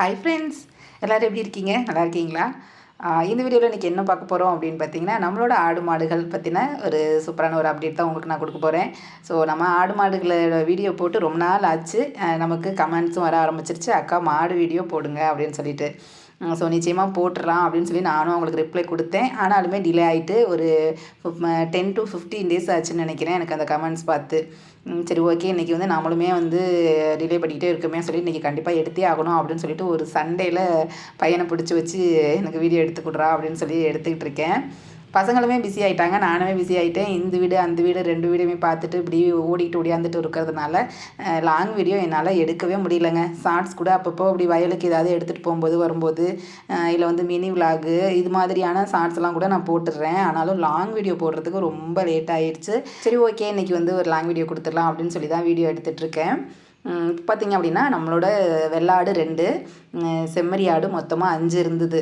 Hi friends எல்லோரும் எப்படி இருக்கீங்க? நல்லா இருக்கீங்களா? இந்த வீடியோவில் இன்றைக்கி என்ன பார்க்க போகிறோம் அப்படின்னு பார்த்தீங்கன்னா நம்மளோட ஆடு மாடுகள் பற்றின ஒரு சூப்பரான ஒரு அப்டேட் தான் உங்களுக்கு நான் கொடுக்க போகிறேன் ஸோ நம்ம ஆடு மாடுகளோட வீடியோ போட்டு ரொம்ப நாள் ஆச்சு. நமக்கு கமெண்ட்ஸும் வர ஆரம்பிச்சிருச்சு. அக்கா மாடு வீடியோ போடுங்க அப்படின்னு சொல்லிட்டு. ஸோ நிச்சயமாக போட்டுடலாம் அப்படின்னு சொல்லி நானும் அவங்களுக்கு ரிப்ளை கொடுத்தேன். ஆனாலுமே டிலே ஆகிட்டு ஒரு டென் டு ஃபிஃப்டீன் டேஸ் ஆச்சுன்னு நினைக்கிறேன். எனக்கு அந்த கமெண்ட்ஸ் பார்த்து. ம், சரி ஓகே இன்றைக்கி வந்து நாமளுமே வந்து டிலே பண்ணிக்கிட்டே இருக்குமே சொல்லி இன்றைக்கி கண்டிப்பாக எடுத்தே ஆகணும் அப்படின்னு சொல்லிட்டு ஒரு சண்டேயில் பையனை பிடிச்சி வச்சு எனக்கு வீடியோ எடுத்துக்கிட்றா அப்படின்னு சொல்லி எடுத்துக்கிட்டு இருக்கேன். பசங்களுமே பிஸி ஆகிட்டாங்க நானுமே பிஸி ஆகிட்டேன் இந்த வீடு அந்த வீடு ரெண்டு வீடுமே பார்த்துட்டு இப்படி ஓடிக்கிட்டு ஓடியாந்துட்டு இருக்கிறதுனால லாங் வீடியோ என்னால் எடுக்கவே முடியலங்க. ஷார்ட்ஸ் கூட அப்பப்போ அப்படி வயலுக்கு ஏதாவது எடுத்துகிட்டு போகும்போது வரும்போது இல்லை வந்து மினி விலாகு இது மாதிரியான ஷார்ட்ஸ்லாம் கூட நான் போட்டுடுறேன். ஆனாலும் லாங் வீடியோ போடுறதுக்கு ரொம்ப லேட் ஆயிடுச்சு. சரி ஓகே இன்றைக்கி வந்து ஒரு லாங் வீடியோ கொடுத்துடலாம் அப்படின்னு சொல்லி தான் வீடியோ எடுத்துகிட்ருக்கேன் இப்போ பார்த்தீங்க அப்படின்னா நம்மளோட வெள்ளாடு ரெண்டு செம்மறி ஆடு மொத்தமாக அஞ்சு இருந்தது.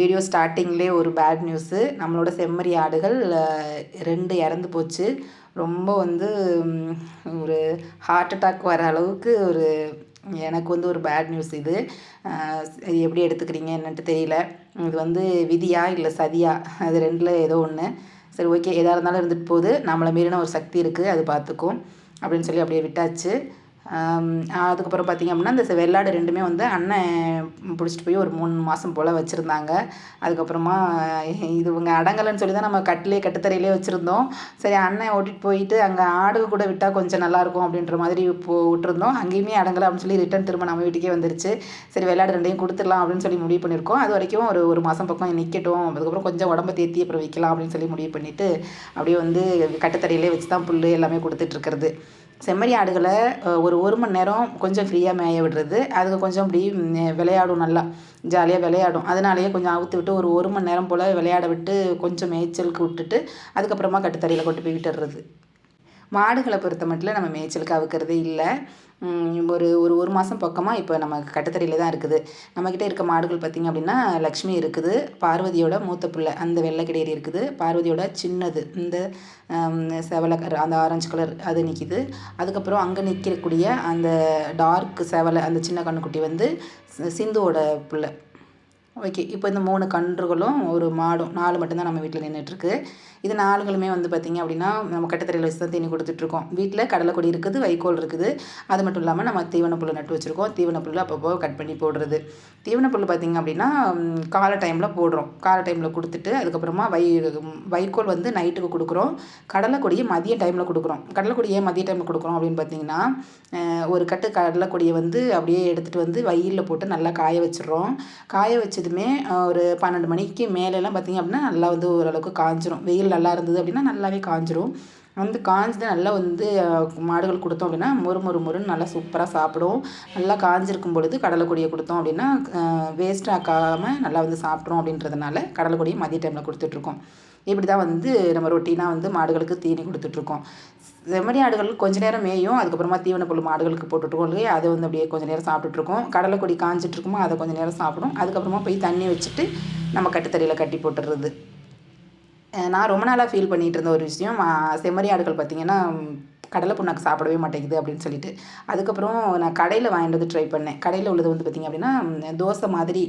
வீடியோ ஸ்டார்டிங்லேயே ஒரு பேட் நியூஸு நம்மளோட செம்மறி ஆடுகள் ரெண்டு இறந்து போச்சு. ரொம்ப வந்து ஒரு ஹார்ட் அட்டாக் வர அளவுக்கு ஒரு எனக்கு வந்து ஒரு பேட் நியூஸ் இது. இது எப்படி எடுத்துக்கிறீங்க என்னன்ட்டு தெரியல. இது வந்து விதியா இல்லை சதியா? அது ரெண்டில் ஏதோ ஒன்று சரி ஓகே எதாக இருந்தாலும் இருந்துட்டு போகுது. நம்மளை மீறின ஒரு சக்தி இருக்குது அது பார்த்துக்கும் அப்படின்னு சொல்லி அப்படியே விட்டாச்சு. அதுக்கப்புறம் பார்த்திங்க அப்படின்னா இந்த வெள்ளாடு ரெண்டுமே வந்து அண்ணன் பிடிச்சிட்டு போய் ஒரு மூணு மாதம் போல் வச்சுருந்தாங்க. அதுக்கப்புறமா இது இவங்க அடங்கலைன்னு சொல்லி தான் நம்ம கட்டிலே கட்டுத்தரையிலே வச்சுருந்தோம். சரி அண்ணன் ஓட்டிகிட்டு போயிட்டு அங்கே ஆடு கூட விட்டால் கொஞ்சம் நல்லாயிருக்கும் அப்படின்ற மாதிரி போ விட்டுருந்தோம். அங்கேயுமே அடங்கலை அப்படின்னு சொல்லி ரிட்டன் திரும்ப நம்ம வீட்டுக்கே வந்துருச்சு. சரி வெள்ளாடு ரெண்டையும் கொடுத்துடலாம் அப்படின்னு சொல்லி முடிவு பண்ணியிருக்கோம். அது வரைக்கும் ஒரு ஒரு மாதம் பக்கம் நிற்கட்டும் அதுக்கப்புறம் கொஞ்சம் உடம்ப தேத்தி அப்புறம் வைக்கலாம் அப்படின்னு சொல்லி முடிவு பண்ணிவிட்டு அப்படியே வந்து கட்டுத்தரையிலே வச்சு தான் புல் எல்லாமே கொடுத்துட்ருக்கிறது செம்மறி ஆடுகளை ஒரு ஒரு மணி நேரம் கொஞ்சம் ஃப்ரீயாக மேய விடுறது. அதுக்கு கொஞ்சம் அப்படி விளையாடும் நல்லா. ஜாலியாக விளையாடும். அதனாலேயே கொஞ்சம் அவுத்து விட்டு ஒரு ஒரு மணி நேரம் போல் விளையாட விட்டு கொஞ்சம் மேய்ச்சலுக்கு விட்டுட்டு அதுக்கப்புறமா கட்டுத்தரையில் கொண்டு போய் விட்டுடுறது மாடுகளை பொறுத்த மட்டும் நம்ம மேய்ச்சலுக்கு அவுக்கிறது இல்லை. ஒரு ஒரு ஒரு மாதம் பக்கமாக இப்போ நம்ம கட்டுத்தரையில் தான் இருக்குது. நம்மக்கிட்ட இருக்க மாடுகள் பார்த்திங்க அப்படின்னா லக்ஷ்மி இருக்குது பார்வதியோட மூத்த பிள்ளை அந்த வெள்ளை கிடையரி இருக்குது பார்வதியோட சின்னது இந்த செவலை கலர் அந்த ஆரஞ்சு கலர் அது நிற்கிது அதுக்கப்புறம் அங்கே நிற்கக்கூடிய அந்த டார்க் செவலை அந்த சின்ன கண்ணுக்குட்டி வந்து சிந்துவோட பிள்ளை. ஓகே இப்போ இந்த மூணு கன்றுகளும் ஒரு மாடும் நாலு மட்டும்தான் நம்ம வீட்டில் நின்றுட்டுருக்கு இது நாலுகளுமே வந்து பார்த்திங்க அப்படின்னா நம்ம கட்டத்தரையில் வச்சு தான் தீனி கொடுத்துட்ருக்கோம் வீட்டில் கடலைக்கொடி இருக்குது வைக்கோல் இருக்குது. அது மட்டும் இல்லாமல் நம்ம தீவனப்புல் நட்டு வச்சுருக்கோம். தீவனப்புல் அப்பப்போ கட் பண்ணி போடுறது. தீவனப்புல் பார்த்திங்க அப்படின்னா காலை டைமில் போடுறோம். காலை டைமில் கொடுத்துட்டு அதுக்கப்புறமா வை வைக்கோல் வந்து நைட்டுக்கு கொடுக்குறோம். கடலைக்கொடியை மதிய டைமில் கொடுக்குறோம். கடலைக்கொடியை மதிய டைமில் கொடுக்குறோம் அப்படின்னு பார்த்தீங்கன்னா ஒரு கட்டு கடலைக்கொடியை வந்து அப்படியே எடுத்துகிட்டு வந்து வெயிலில் போட்டு நல்லா காய வச்சிடுறோம். காய வச்சு வச்சதுமே ஒரு பன்னெண்டு மணிக்கு மேலெல்லாம் பார்த்திங்க அப்படின்னா நல்லா வந்து ஓரளவுக்கு காஞ்சிரும். வெயில் நல்லா இருந்தது அப்படின்னா நல்லாவே காஞ்சிரும். வந்து காஞ்சது நல்லா வந்து மாடுகள் கொடுத்தோம் அப்படின்னா மொறு மொறு மொறுன்னு நல்லா சூப்பராக சாப்பிடும். நல்லா காஞ்சிருக்கும் பொழுது கடலைக்கொடியை கொடுத்தோம் அப்படின்னா வேஸ்ட் ஆக்காமல் நல்லா வந்து சாப்பிட்றோம் அப்படின்றதுனால கடலைக்கொடியை மதிய டைமில் கொடுத்துட்ருக்கோம். இப்படி தான் வந்து நம்ம ரொட்டீனாக வந்து மாடுகளுக்கு தீனி கொடுத்துட்ருக்கோம். செம்மறி ஆடுகள் கொஞ்ச நேரம் மேயும் அதுக்கப்புறமா தீவன புல் மாடுகளுக்கு போட்டுட்ருக்கோம் இல்லையா? அதை வந்து அப்படியே கொஞ்சம் நேரம் சாப்பிட்டுட்ருக்கோம். கடலை கொடி காஞ்சிட்ருக்குமோ அதை கொஞ்சம் நேரம் சாப்பிடும் அதுக்கப்புறமா போய் தண்ணி வச்சுட்டு நம்ம கட்டுத்தறியில் கட்டி போட்டுடுறது. நான் ரொம்ப நாளாக ஃபீல் பண்ணிகிட்டு இருந்த ஒரு விஷயம் செம்மறி ஆடுகள் பார்த்திங்கன்னா கடலை புண்ணாக்கு சாப்பிடவே மாட்டேங்குது அப்படின்னு சொல்லிட்டு. அதுக்கப்புறம் நான் கடையில் வாங்கிட்டு வந்து ட்ரை பண்ணேன். கடையில் உள்ளது வந்து பார்த்திங்க அப்படின்னா தோசை மாதிரி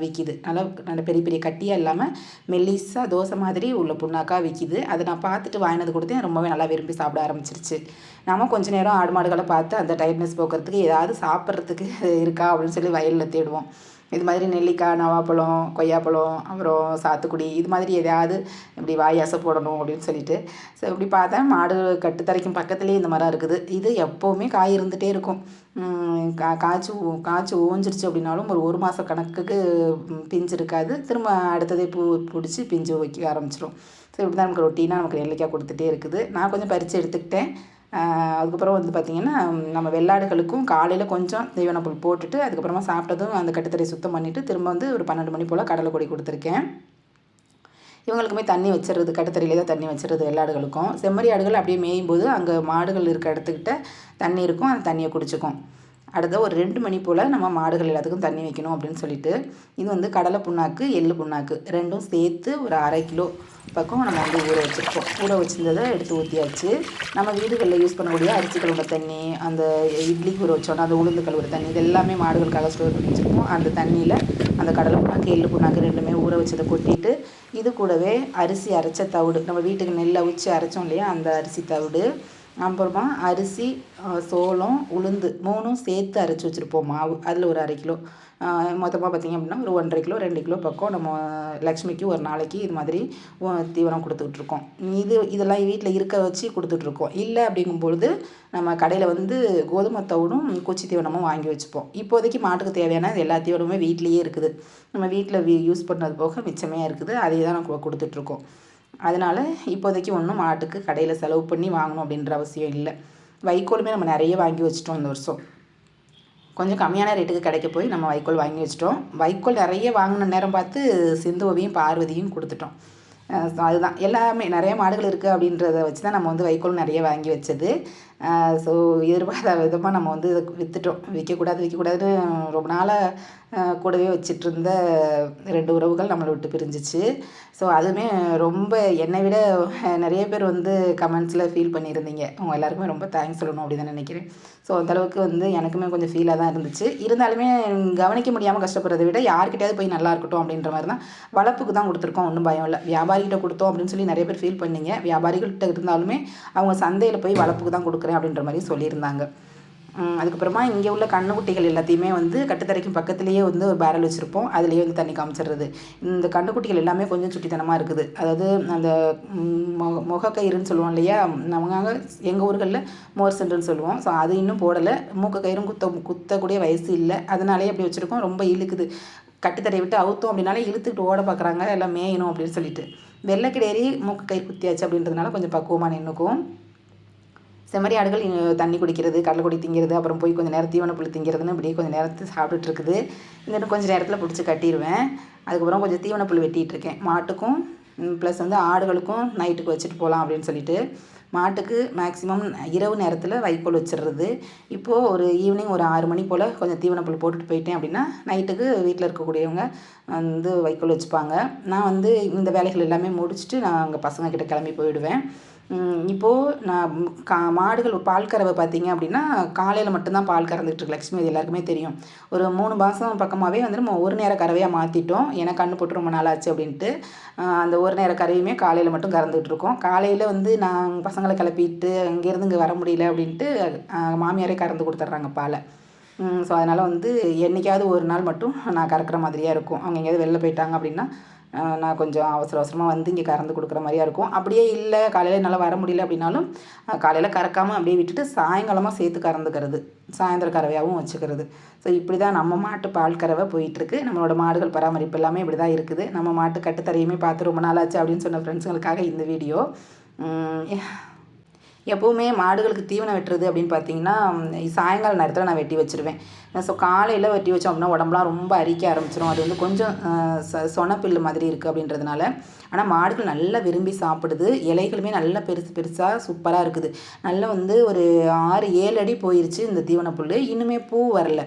விற்கிது நல்லா நல்ல பெரிய பெரிய கட்டியாக இல்லாமல் மெல்லிஸாக தோசை மாதிரி உள்ள புண்ணாக்காக விற்கிது அதை நான் பார்த்துட்டு வாங்கினது கொடுத்தேன். ரொம்பவே நல்லா விரும்பி சாப்பிட ஆரம்பிச்சிருச்சு. நாம கொஞ்ச நேரம் ஆடு மாடுகளை பார்த்து அந்த டயர்ட்னஸ் போக்குறதுக்கு ஏதாவது சாப்பிட்றதுக்கு இருக்கா அப்படின்னு சொல்லி வயலில் தேடுவோம். இது மாதிரி நெல்லிக்காய் நவாப்பழம் கொய்யாப்பழம் அப்புறம் சாத்துக்குடி இது மாதிரி எதையாவது இப்படி வாயாசை போடணும் அப்படின்னு சொல்லிட்டு. ஸோ இப்படி பார்த்தா மாடு கட்டுத்தரைக்கும் பக்கத்துலேயே இந்த மரம் இருக்குது. இது எப்போவுமே காய் இருந்துகிட்டே இருக்கும். கா காய்ச்சி காய்ச்சி ஓஞ்சிருச்சு அப்படின்னாலும் ஒரு ஒரு மாத கணக்குக்கு பிஞ்சு இருக்காது. திரும்ப அடுத்ததே பூ பிடிச்சி பிஞ்சு வைக்க ஆரம்பிச்சிடும் ஸோ இப்படி தான் நமக்கு ரொட்டீனாக நமக்கு நெல்லிக்காய் கொடுத்துட்டே இருக்குது. நான் கொஞ்சம் பறித்து எடுத்துக்கிட்டேன். அதுக்கப்புறம் வந்து பார்த்திங்கன்னா நம்ம வெள்ளாடுகளுக்கும் காலையில் கொஞ்சம் தீவன புல் போட்டுட்டு அதுக்கப்புறமா சாப்பிட்டதும் அந்த கட்டுத்தரை சுத்தம் பண்ணிவிட்டு திரும்ப வந்து ஒரு பன்னெண்டு மணி போல் கடலை கொடி கொடுத்துருக்கேன். இவங்களுக்குமே தண்ணி வச்சிடுறது கட்டுத்தறியிலே தான் தண்ணி வச்சிடுறது வெள்ளாடுகளுக்கும். செம்மறி ஆடுகள் அப்படியே மேயும் போது அங்கே மாடுகள் இருக்க இடத்துக்கிட்ட தண்ணி இருக்கும் அந்த தண்ணியை குடிச்சிக்கும். அடுத்த ஒரு ரெண்டு மணி போல் நம்ம மாடுகள் எல்லாத்துக்கும் தண்ணி வைக்கணும் அப்படின்னு சொல்லிட்டு இது வந்து கடலை புண்ணாக்கு எள்ளு புண்ணாக்கு ரெண்டும் சேர்த்து ஒரு அரை கிலோ பக்கம் நம்ம வந்து ஊற வச்சுருக்கோம். ஊற வச்சுருந்ததை எடுத்து ஊற்றியாச்சு நம்ம வீடுகளில் யூஸ் பண்ணக்கூடிய அரிசி கழுவுற தண்ணி அந்த இட்லி ஊற வச்சோன்னா அந்த உளுந்து கழுவுற தண்ணி இது எல்லாமே மாடுகளுக்காக ஸ்டோர் பண்ணி வச்சுருக்கோம். அந்த தண்ணியில் அந்த கடலை புண்ணாக்கு எள்ளு புண்ணாக்கு ரெண்டுமே ஊற வச்சதை கொட்டிட்டு இது கூடவே அரிசி அரைச்ச தவிடு நம்ம வீட்டுக்கு நெல்லை உச்சி அரைச்சோம் இல்லையா அந்த அரிசி தவிடு அப்புறமா அரிசி சோளம் உளுந்து மூணும் சேர்த்து அரைச்சி வச்சுருப்போம் மாவு. அதில் ஒரு அரை கிலோ. மொத்தமாக பார்த்திங்க அப்படின்னா ஒரு ஒன்றரை கிலோ ரெண்டு கிலோ பக்கம் நம்ம லக்ஷ்மிக்கு ஒரு நாளைக்கு இது மாதிரி தீவனம் கொடுத்துட்ருக்கோம். இது இதெல்லாம் வீட்டில் இருக்க வச்சு கொடுத்துட்ருக்கோம். இல்லை அப்படிங்கும்பொழுது நம்ம கடையில் வந்து கோதுமை தவிடும் குச்சி தீவனமும் வாங்கி வச்சுப்போம். இப்போதைக்கு மாட்டுக்கு தேவையான எல்லா தீவனமுமே வீட்லேயே இருக்குது. நம்ம வீட்டில் யூஸ் பண்ணது போக மிச்சமே இருக்குது. அதே தான் நம்ம கொடுத்துட்ருக்கோம். அதனால் இப்போதைக்கு ஒன்றும் மாட்டுக்கு கடையில் செலவு பண்ணி வாங்கணும் அப்படின்ற அவசியம் இல்லை. வைக்கோலுமே நம்ம நிறைய வாங்கி வச்சிட்டோம் இந்த வருஷம். கொஞ்சம் கம்மியான ரேட்டுக்கு கிடைக்க போய் நம்ம வைக்கோல் வாங்கி வச்சிட்டோம். வைக்கோல் நிறைய வாங்கின நேரம் பார்த்து சிந்துவையும் பார்வதியும் கொடுத்துட்டோம். அதுதான். எல்லாமே நிறைய மாடுகள் இருக்குது அப்படின்றத வச்சு தான் நம்ம வந்து வைக்கோல் நிறைய வாங்கி வச்சது. ஸோ எதிர்பாராத விதமாக நம்ம வந்து இதை விற்றுட்டோம் விற்கக்கூடாது விற்கக்கூடாதுன்னு ரொம்ப நாளாக கூடவே வச்சிட்ருந்த ரெண்டு உறவுகள் நம்மளை விட்டு பிரிஞ்சிச்சு. ஸோ அதுவுமே ரொம்ப என்னை விட நிறைய பேர் வந்து கமெண்ட்ஸில் ஃபீல் பண்ணியிருந்தீங்க. உங்கள் எல்லாருக்குமே ரொம்ப தேங்க்ஸ் சொல்லணும் அப்படி தான் நினைக்கிறேன். ஸோ அந்தளவுக்கு வந்து எனக்குமே கொஞ்சம் ஃபீலாக தான் இருந்துச்சு. இருந்தாலுமே கவனிக்க முடியாமல் கஷ்டப்படுறதை விட யார்கிட்டயாவது போய் நல்லா இருக்கட்டும் அப்படின்ற மாதிரி தான் வளர்ப்புக்கு தான் கொடுத்துருக்கோம். ஒன்றும் பயம் இல்லை. வியாபாரிகிட்ட கொடுத்தோம் அப்படின்னு சொல்லி நிறைய பேர் ஃபீல் பண்ணீங்க. வியாபாரிகள்கிட்ட இருந்தாலுமே அவங்க சந்தையில் போய் வளர்ப்புக்கு தான் பார்க்குறேன் அப்படின்ற மாதிரி சொல்லியிருந்தாங்க. அதுக்கப்புறமா இங்கே உள்ள கண்ணுக்குட்டிகள் எல்லாத்தையுமே வந்து கட்டுத்தரைக்கும் பக்கத்துலேயே வந்து ஒரு பேரல் வச்சுருப்போம். அதுலேயே வந்து தண்ணி காமிச்சிடுறது. இந்த கண்ணுக்குட்டிகள் எல்லாமே கொஞ்சம் சுட்டித்தனமாக இருக்குது. அதாவது அந்த முக முகக்கயிறுன்னு சொல்லுவோம் இல்லையா? நம்ம எங்கள் ஊர்களில் மோர் சென்றுன்னு சொல்லுவோம். ஸோ அது இன்னும் போடலை. மூக்க கயிறும் குத்த குத்தக்கூடிய வயசு இல்லை. அதனாலே அப்படி வச்சுருக்கோம். ரொம்ப இழுக்குது. கட்டுத்தரையை விட்டு அவுத்தோம் அப்படின்னாலே இழுத்துக்கிட்டு ஓட பார்க்குறாங்க. எல்லாம் மேயணும் அப்படின்னு சொல்லிட்டு. வெள்ளைக்கிடேறி மூக்கு கை குத்தியாச்சு அப்படின்றதுனால கொஞ்சம் பக்குவமாக நின்றுக்கும் செம்மறி ஆடுகள் தண்ணி குடிக்கிறது கடலைக்குடி திங்கிறது அப்புறம் போய் கொஞ்சம் நேரம் தீவன புல் திங்கிறதுன்னு இப்படியே கொஞ்சம் நேரத்தில் சாப்பிட்டுட்டு இருக்குது. இன்னும் கொஞ்சம் நேரத்தில் பிடிச்சி கட்டிடுவேன் அதுக்கப்புறம் கொஞ்சம் தீவன புல் வெட்டிகிட்ருக்கேன் மாட்டுக்கும் ப்ளஸ் வந்து ஆடுகளுக்கும் நைட்டுக்கு வச்சுட்டு போகலாம் அப்படின்னு சொல்லிட்டு மாட்டுக்கு மேக்ஸிமம் இரவு நேரத்தில் வைக்கோல் வச்சிடுறது. இப்போது ஒரு ஈவினிங் ஒரு ஆறு மணி போல் கொஞ்சம் தீவன புல் போட்டுட்டு போயிட்டேன் அப்படின்னா நைட்டுக்கு வீட்டில் இருக்கக்கூடியவங்க வந்து வைக்கோல் வச்சுப்பாங்க. நான் வந்து இந்த வேலைகள் எல்லாமே முடிச்சுட்டு நான் அங்கே பசங்கக்கிட்ட கிளம்பி போயிடுவேன். இப்போது நான் கா மாடுகள் பால் கறவை பார்த்தீங்க அப்படின்னா காலையில் மட்டும்தான் பால் கறந்துட்டுருக்கு லக்ஷ்மி அது எல்லாருக்குமே தெரியும். ஒரு மூணு மாதம் பக்கமாகவே வந்து நம்ம ஒரு நேர கறவையாக மாற்றிட்டோம் ஏன்னா கண்ணு போட்டு ரொம்ப நாள் ஆச்சு அப்படின்ட்டு அந்த ஒரு நேர கறவையுமே காலையில் மட்டும் கறந்துட்டுருக்கோம் காலையில் வந்து நான் பசங்களை கிளப்பிட்டு அங்கேருந்து இங்கே வர முடியல அப்படின்ட்டு மாமியாரே கறந்து கொடுத்துட்றாங்க பாலை. ஸோ அதனால் வந்து என்றைக்காவது ஒரு நாள் மட்டும் நான் கறக்கிற மாதிரியாக இருக்கும். அவங்க எங்கேயாவது வெளில போயிட்டாங்க அப்படின்னா நான் கொஞ்சம் அவசர அவசரமாக வந்து இங்கே கறந்து கொடுக்குற மாதிரியா இருக்கும். அப்படியே இல்லை காலையில் என்னால் வர முடியல அப்படின்னாலும் காலையில் கறக்காமல் அப்படியே விட்டுட்டு சாயங்காலமாக சேர்த்து கறந்துக்கிறது. சாயந்தர கறவையாகவும் வச்சுக்கிறது. ஸோ இப்படி தான் நம்ம மாட்டு பால் கறவை போயிட்டுருக்கு. நம்மளோட மாடுகள் பராமரிப்பு எல்லாமே இப்படி தான் இருக்குது. நம்ம மாட்டு கட்டுத்தரையுமே பார்த்து ரொம்ப நாளாச்சு அப்படின்னு சொன்ன ஃப்ரெண்ட்ஸுங்களுக்காக இந்த வீடியோ. எப்போவுமே மாடுகளுக்கு தீவனம் வெட்டுறது அப்படின்னு பார்த்தீங்கன்னா சாயங்கால நேரத்தில் நான் வெட்டி வச்சுருவேன். ஸோ காலையில் வெட்டி வச்சோம் அப்படின்னா உடம்புலாம் ரொம்ப அரிக்க ஆரம்பிச்சிடும் அது வந்து கொஞ்சம் சொனப்பில்லு மாதிரி இருக்குது அப்படின்றதுனால. ஆனால் மாடுகள் நல்லா விரும்பி சாப்பிடுது. இலைகளுமே நல்லா பெருசு பெருசாக சூப்பராக இருக்குது. நல்லா வந்து ஒரு ஆறு ஏழு அடி போயிருச்சு இந்த தீவன புல் இன்னுமே பூ வரல.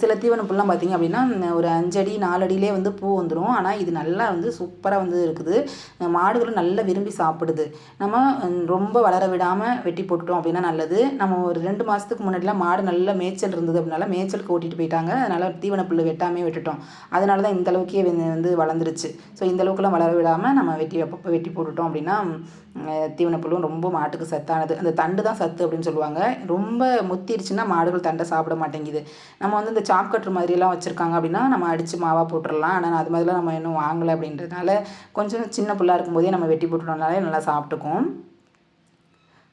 சில தீவன புல்லாம் பார்த்திங்க அப்படின்னா ஒரு அஞ்சடி நாலடியிலே வந்து பூ வந்துடும் ஆனால் இது நல்லா வந்து சூப்பராக வந்து இருக்குது. மாடுகளும் நல்லா விரும்பி சாப்பிடுது. நம்ம ரொம்ப வளர விடாமல் வெட்டி போட்டுட்டோம் அப்படின்னா நல்லது. நம்ம ஒரு ரெண்டு மாதத்துக்கு முன்னாடிலாம் மாடு நல்லா மேய்ச்சல் இருந்தது அப்படின்னால மேய்ச்சலுக்கு ஓட்டிகிட்டு போயிட்டாங்க. அதனால் தீவன புல் வெட்டாமே விட்டுட்டோம். அதனால தான் இந்த அளவுக்கே வந்து வளர்ந்துருச்சு. ஸோ இந்தளவுக்குலாம் வளர விடாமல் நம்ம வெட்டி அப்பப்போ வெட்டி போட்டுட்டோம் அப்படின்னா தீவனப்புல்லும் ரொம்ப மாட்டுக்கு சத்தானது. அந்த தண்டு தான் சத்து அப்படின்னு சொல்லுவாங்க. ரொம்ப முத்திருச்சுன்னா மாடுகள் தண்டை சாப்பிட மாட்டேங்குது. நம்ம வந்து இந்த சாப் கட்டுற மாதிரிலாம் வச்சுருக்காங்க அப்படின்னா நம்ம அடித்து மாவாக போட்டுடலாம் ஆனால் அது மாதிரிலாம் நம்ம இன்னும் வாங்கலை அப்படின்றதுனால கொஞ்சம் சின்ன புல்லாக இருக்கும்போதே நம்ம வெட்டி போட்டுட்டோம்னாலே நல்லா சாப்பிட்டுக்கும்.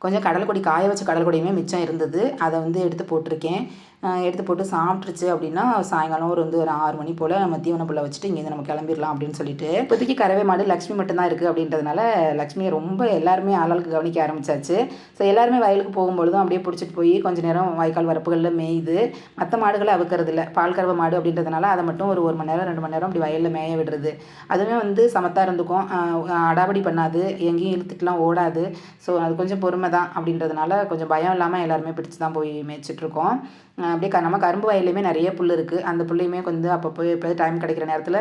கொஞ்சம் கடல்கொடி காய வச்ச கடல்கொடியுமே மிச்சம் இருந்தது. அதை வந்து எடுத்து போட்டிருக்கேன். எடுத்து போட்டு சாப்பிட்ருச்சு அப்படின்னா சாயங்காலம் ஒரு வந்து ஒரு ஆறு மணி போல் நம்ம தீவன புள்ள வச்சுட்டு இங்கேருந்து நம்ம கிளம்பிடலாம் அப்படின்னு சொல்லிட்டு இப்போதைக்கு கறவை மாடு லக்ஷ்மி மட்டும்தான் இருக்குது அப்படின்றதுனால லக்ஷ்மியை ரொம்ப எல்லாருமே ஆளாளுக்கு கவனிக்க ஆரம்பிச்சாச்சு. ஸோ எல்லாருமே வயலுக்கு போகும்பொழுதும் அப்படியே பிடிச்சிட்டு போய் கொஞ்சம் நேரம் வாய்க்கால் வரப்புகளில் மேயுது. மற்ற மாடுகளை அவுக்கிறது இல்லை. பால் கறவை மாடு அப்படின்றதுனால அதை மட்டும் ஒரு ஒரு மணி நேரம் ரெண்டு மணி நேரம் அப்படி வயலில் மேய விடுறது. அதுவுமே வந்து சமத்தாக இருந்துக்கும். அடாபடி பண்ணாது. எங்கேயும் இழுத்துட்டுலாம் ஓடாது. ஸோ அது கொஞ்சம் பொறுமை தான் அப்படின்றதுனால கொஞ்சம் பயம் இல்லாமல் எல்லாருமே பிடிச்சி தான் போய் மேய்ச்சிட்ருக்கோம் அப்படியே க நம்ம கரும்பு வயல்லையுமே நிறைய புல் இருக்குது அந்த புல்லையுமே கொஞ்சம் அப்பப்போ எப்போ டைம் கிடைக்கிற நேரத்தில்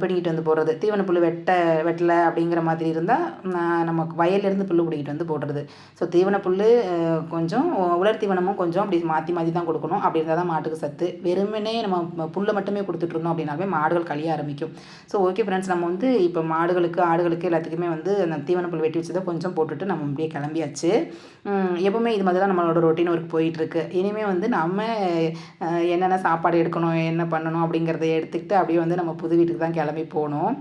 பிடிங்கிட்டு வந்து போடுறது. தீவன புல் வெட்ட வெட்டலை அப்படிங்கிற மாதிரி இருந்தால் நமக்கு வயல்லேருந்து புல் பிடிக்கிட்டு வந்து போடுறது. ஸோ தீவன புல் கொஞ்சம் உலர் தீவனமும் கொஞ்சம் அப்படி மாற்றி மாற்றி தான் கொடுக்கணும். அப்படி இருந்தால் தான் மாட்டுக்கு சத்து. வெறுமனே நம்ம புல்லை மட்டுமே கொடுத்துட்ருந்தோம் இருந்தோம் மாடுகள் கழிய ஆரம்பிக்கும். ஸோ ஓகே ஃப்ரெண்ட்ஸ் நம்ம வந்து இப்போ மாடுகளுக்கு ஆடுகளுக்கு எல்லாத்துக்குமே வந்து அந்த தீவன புல் வெட்டி வச்சதை கொஞ்சம் போட்டுட்டு நம்ம அப்படியே கிளம்பியாச்சு. எப்போவுமே இது மாதிரி தான் நம்மளோட ரொட்டீன் ஒர்க் போயிட்டுருக்கு இனிமேல் வந்து நம்ம என்னென்ன சாப்பாடு எடுக்கணும் என்ன பண்ணணும் அப்படிங்கிறத எடுத்துக்கிட்டு அப்படியே வந்து நம்ம புது வீட்டுக்கு தான் கிளம்பி போகணும்.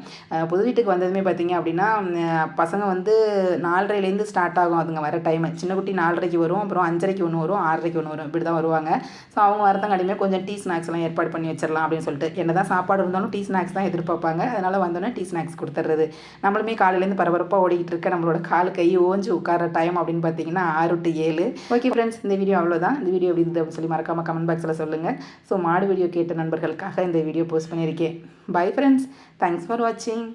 புது வீட்டுக்கு வந்ததுமே பார்த்திங்க அப்படின்னா பசங்க வந்து நாலரைலேருந்து ஸ்டார்ட் ஆகும் அதுங்க வர டைமு சின்ன குட்டி நாலரைக்கு வரும் அப்புறம் அஞ்சரைக்கு ஒன்று வரும் ஆறரைக்கு ஒன்று வரும். இப்படி தான் வருவாங்க. ஸோ அவங்க வரத்தங்காட்டியுமே கொஞ்சம் டீ ஸ்நாக்ஸ்லாம் ஏற்பாடு பண்ணி வச்சிடலாம் அப்படின்னு சொல்லிட்டு. என்ன தான் சாப்பாடு இருந்தாலும் டீ ஸ்நாக்ஸ் தான் எதிர்பார்ப்பாங்க. அதனால் வந்தோன்னே டீ ஸ்நாக்ஸ் கொடுத்துட்றது நம்மளுமே காலையிலேருந்து பரபரப்பாக ஓடிக்கிட்டு இருக்க நம்மளோட கால் கை ஓஞ்சி உட்கார டைம் அப்படின்னு பார்த்தீங்கன்னா ஆறு டு ஏழு. ஓகே ஃப்ரெண்ட்ஸ் இந்த வீடியோ அவ்வளோதான் இந்த வீடியோ எப்படி அப்படின்னு சொல்லி மறக்காமல் கமெண்ட் பாக்ஸில் சொல்லுங்கள் ஸோ மாடு வீடியோ கேட்ட நண்பர்களுக்காக இந்த வீடியோ போஸ்ட் பண்ணியிருக்கேன். பை ஃப்ரெண்ட்ஸ் தேங்க்ஸ் ஃபார் வாட்சிங்